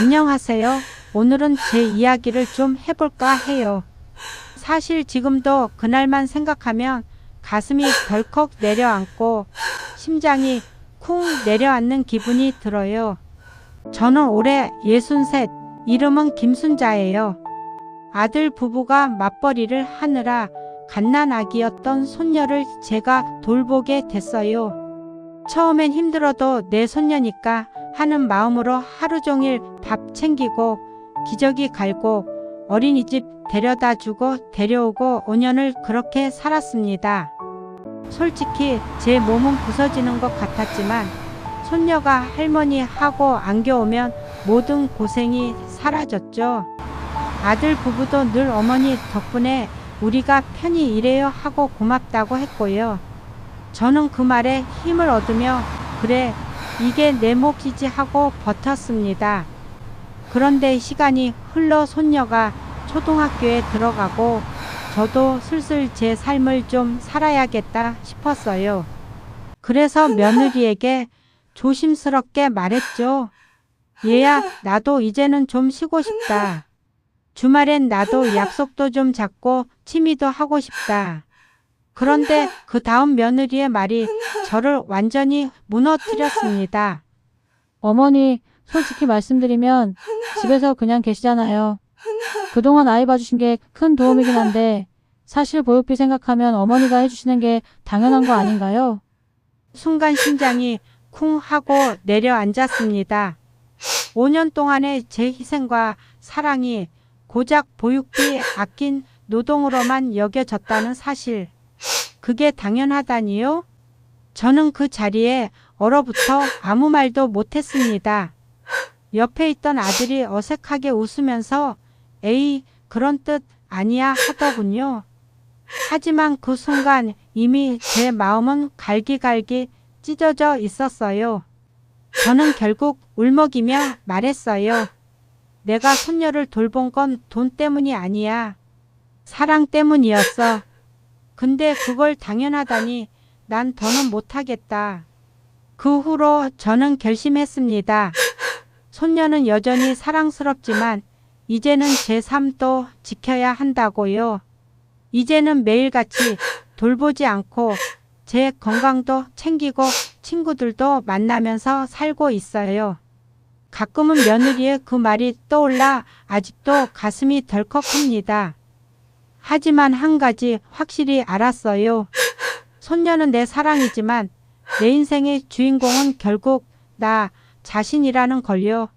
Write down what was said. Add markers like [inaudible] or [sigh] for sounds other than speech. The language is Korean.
안녕하세요. 오늘은 제 이야기를 좀 해볼까 해요. 사실 지금도 그날만 생각하면 가슴이 덜컥 내려앉고 심장이 쿵 내려앉는 기분이 들어요. 저는 올해 63, 이름은 김순자예요. 아들 부부가 맞벌이를 하느라 갓난아기였던 손녀를 제가 돌보게 됐어요. 처음엔 힘들어도 내 손녀니까 하는 마음으로 하루 종일 밥 챙기고 기저귀 갈고 어린이집 데려다 주고 데려오고 5년을 그렇게 살았습니다. 솔직히 제 몸은 부서지는 것 같았지만 손녀가 할머니 하고 안겨오면 모든 고생이 사라졌죠. 아들 부부도 늘 어머니 덕분에 우리가 편히 일해요 하고 고맙다고 했고요. 저는 그 말에 힘을 얻으며 그래 이게 내 몫이지 하고 버텼습니다. 그런데 시간이 흘러 손녀가 초등학교에 들어가고 저도 슬슬 제 삶을 좀 살아야겠다 싶었어요. 그래서 [laughs] 며느리에게 조심스럽게 말했죠. 얘야, 나도 이제는 좀 쉬고 싶다. 주말엔 나도 약속도 좀 잡고 취미도 하고 싶다. 그런데 그 다음 며느리의 말이 저를 완전히 무너뜨렸습니다. [laughs] 어머니, 솔직히 말씀드리면 집에서 그냥 계시잖아요. 그동안 아이 봐주신 게 큰 도움이긴 한데 사실 보육비 생각하면 어머니가 해주시는 게 당연한 거 아닌가요? 순간 심장이 쿵 하고 내려앉았습니다. 5년 동안의 제 희생과 사랑이 고작 보육비 아낀 노동으로만 여겨졌다는 사실. 그게 당연하다니요? 저는 그 자리에 얼어붙어 아무 말도 못했습니다. 옆에 있던 아들이 어색하게 웃으면서 에이, 그런 뜻 아니야 하더군요. 하지만 그 순간 이미 제 마음은 갈기갈기 찢어져 있었어요. 저는 결국 울먹이며 말했어요. 내가 손녀를 돌본 건 돈 때문이 아니야. 사랑 때문이었어. 근데 그걸 당연하다니 난 더는 못하겠다. 그 후로 저는 결심했습니다. 손녀는 여전히 사랑스럽지만 이제는 제 삶도 지켜야 한다고요. 이제는 매일같이 돌보지 않고 제 건강도 챙기고 친구들도 만나면서 살고 있어요. 가끔은 며느리의 그 말이 떠올라 아직도 가슴이 덜컥합니다. 하지만 한 가지 확실히 알았어요. 손녀는 내 사랑이지만 내 인생의 주인공은 결국 나 자신이라는 걸요.